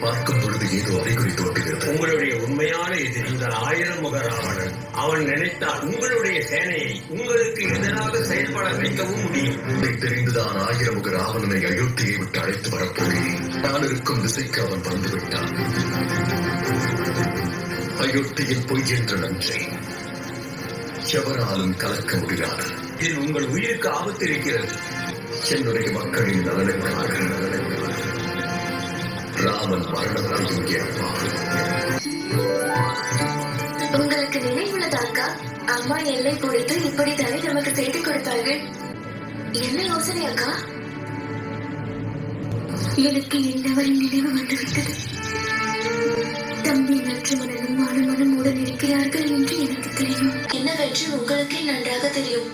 பார்க்கும் பொழுது ஏதோ அறிகுறி தோன்றுகிறது உங்களுடைய உண்மையான எதிரி இந்த ஆயிரம் முக ராவணன் அவன் நினைத்தால் உங்களுடைய சேனையை உங்களுக்கு எதிராக செயல்பட வைக்கவும் முடியும். உன்னை தெரிந்துதான் ஆயிரமுக ராவணனை அயோத்தியை விட்டு அழைத்து வரப்போகிறேன். நான் இருக்கும் திசைக்கு அவன் வந்துவிட்டான். அயோத்தியில் பொய் என்ற நன்றை எவராலும் கலக்க முடியாது. இதில் உங்கள் உயிருக்கு ஆபத்து இருக்கிறது. என்னுடைய மக்களின் நலனுக்காக நலனுக்காக. ராமன் மரணத்தையும் ஏற்பான் உங்களுக்கு நினைவுள்ளதா அக்கா அம்மா எல்லை பொறுத்து இப்படித்தானே நமக்கு செய்து கொடுத்தார்கள். என்ன யோசனை அக்கா? எனக்கு என்னவரின் நினைவு வந்துவிட்டது. தம்பி லட்சுமணனும் அனுமனும் உடன் இருக்கிறார்கள் என்று எனக்கு தெரியும். என்னவென்று உங்களுக்கே நன்றாக தெரியும்.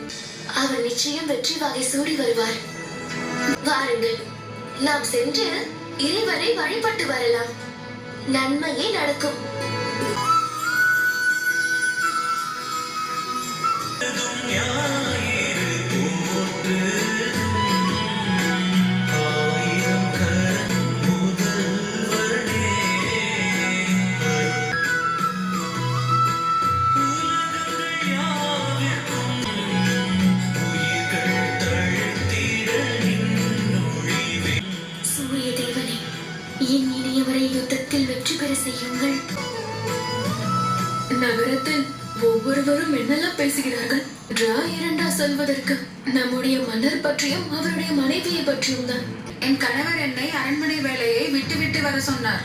அவர் நிச்சயம் வெற்றி வகை சூடி வருவார். வாருங்கள் நாம் சென்று இறைவனை வழிபட்டு வரலாம். நன்மையே நடக்கும். என் இனியவரை யுத்தத்தில் வெற்றி பெற செய்யுங்கள். நகரத்தில் ஒவ்வொருவரும் என்னெல்லாம் பேசுகிறார்கள்? டிரா இரண்டா சொல்வதற்கு நம்முடைய மன்னர் பற்றியும் அவருடைய மனைவியை பற்றியும் தான். என் கணவர் என்னை அரண்மனை வேலையை விட்டுவிட்டு வர சொன்னார்.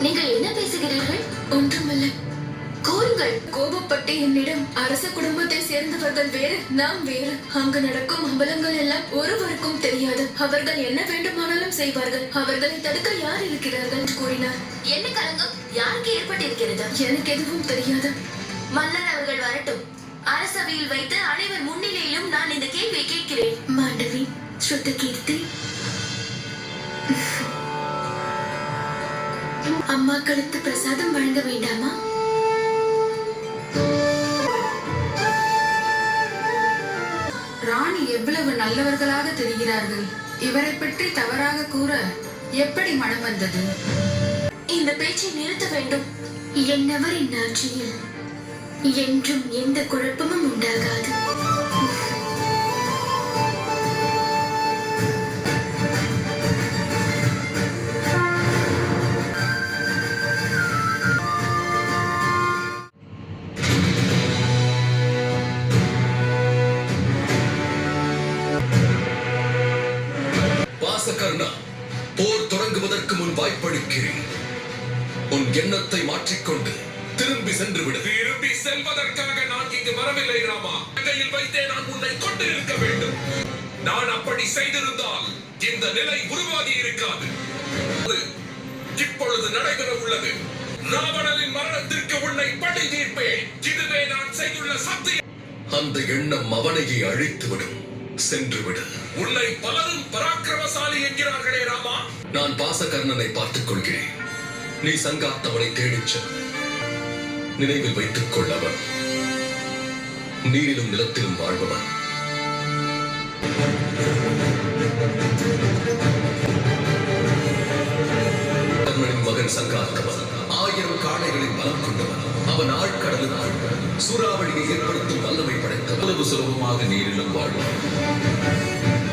நீங்கள் என்ன பேசுகிறீர்கள்? ஒன்றுமல்ல. கூறுங்கள் கோபப்பட்டு என்னிடம் அரச குடும்பத்தை சேர்ந்தவர்கள் வேறு நாம் வேறு. அங்கு நடக்கும் அம்பலங்கள் எல்லாம் ஒருவருக்கும் தெரியாது. அவர்கள் என்ன வேண்டுமானாலும் செய்வார்கள். அவர்களை தடுக்க யார் இருக்கிறார்கள்? என்று கூறினார். என்ன கலங்கம்? யாருக்கு ஏற்பட்டிருக்கிறது? எனக்கு எதுவும் தெரியாது. மன்னர் அவர்கள் வரட்டும். அரசவையில் வைத்து அனைவர் முன்னிலையிலும் நான் இந்த கேள்வியை கேட்கிறேன். மாண்டவி ஸ்ருத கீர்த்தி. அம்மாக்களுக்கு பிரசாதம் வழங்க வேண்டாமா? எவ்வளவு நல்லவர்களாக தெரிகிறார்கள்? இவரை பற்றி தவறாக கூற எப்படி மனம் வந்தது? இந்த பேச்சை நிறுத்த வேண்டும். என்னவரின் ஆட்சியில் என்றும் எந்த குழப்பமும் உண்டாகாது. உன் எண்ணத்தை மாற்றிக்கொண்டு திரும்பி சென்று விடு. திரும்பி செல்வதற்காக நான் இங்கு வரவில்லை ராமா. கையில் வைத்தே நான் உன்னை கொண்டு இருக்க வேண்டும். நான் அப்படி செய்திருந்தால் இந்த நிலை உருவாகி இருக்காது. இப்பொழுது நடைபெற உள்ளது. ராவணனின் மரணத்திற்கு உன்னை பழி தீர்ப்பேன். இதுவே நான் செய்துள்ள சத்தியம். அந்த எண்ணம் அவனையே அழித்துவிடும் சென்று விடு. உன்னை பலரும் பராக்கிரமசாலி என்கிறார்களே ராமா. நான் பாசகர்ணனை பார்த்துக் கொள்கிறேன். நீ சங்காத்தவனை தேடிச் நினைவில் வைத்துக் கொள் அவன் நீரிலும் நிலத்திலும் வாழ்பவன். கர்ணனின் மகன் சங்காத்தவன். ஆயிரம் காளைகளின் பலம் கொண்டவன். அவன் ஆழ்கடலில் வாழ்வன் சூறாவளியை ஏற்படுத்தும் வல்லமை படைத்தவன். அவ்வளவு சுலபமாக நீரிலும் வாழ்வான்.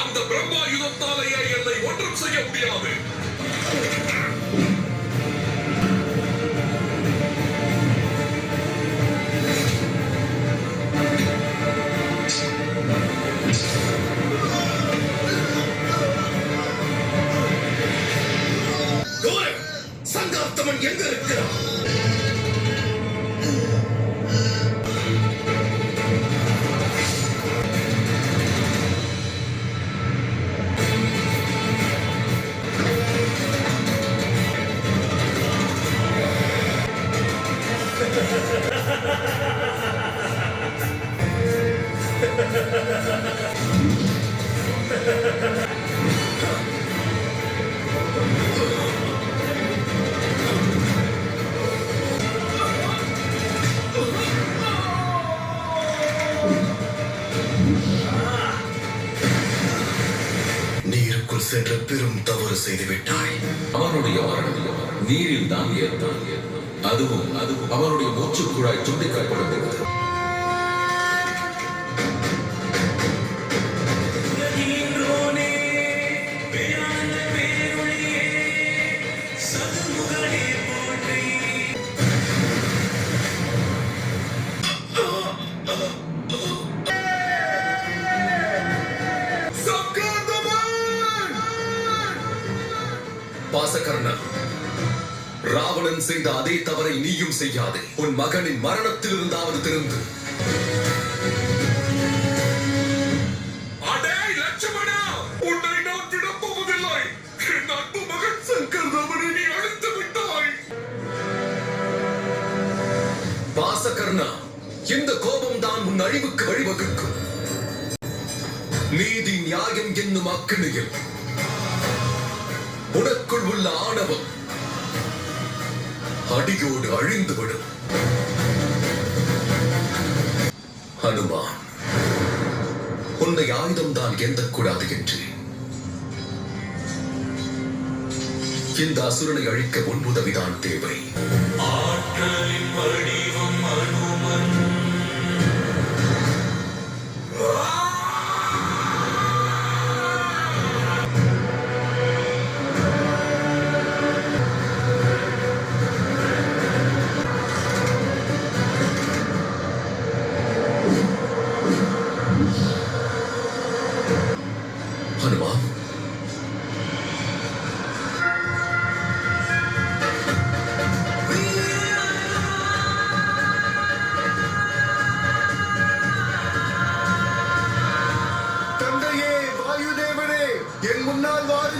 அந்த பிரம்மாயுதத்தாலேயே என்னை ஒன்றும் செய்ய முடியாது. நீருக்குள் சென்ற பெரும் தவறு செய்து விட்டாய் அவனுடைய மரணம் நீரில் தான் ஏற்றான். அதுவும் அதுவும் அவனுடைய மூச்சுக் குழாய் துண்டிக்கப்படுகிறது ராவணன் செய்த அதே தவறை நீயும் செய்யாதே. உன் மகனின் மரணத்தில் இருந்தாவது திருந்து பாசகர்ணா இந்த கோபம் தான் உன் அழிவுக்கு வழிவகுக்கும். நீதி நியாயம் என்னும் அக்கினியில். உனக்குள் உள்ள ஆணவம் அடியோடு அழிந்துவிடும் ஹனுமான் உன்னை ஆயுதம்தான் எந்தக்கூடாது என்று. இந்த அசுரனை அழிக்க முன்னுதவிதான் தேவை. ஹனுமான்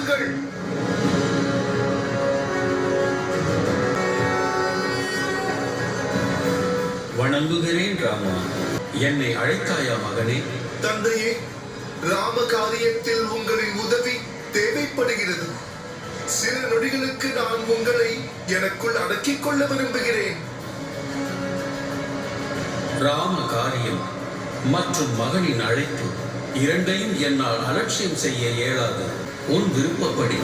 வாருங்கள் வணங்குகிறேன் ராமா. என்னை அழைத்தாயா மகனே? தந்தையே ராம காரியத்தில் உங்களின் உதவி தேவைப்படுகிறது. சில நொடிகளுக்கு நான் உங்களை எனக்குள் அடக்கிக் கொள்ள விரும்புகிறேன். ராம காரியம் மற்றும் மகனின் அழைப்பு இரண்டையும் என்னால் அலட்சியம் செய்ய இயலாது. உன் விருப்பப்படி.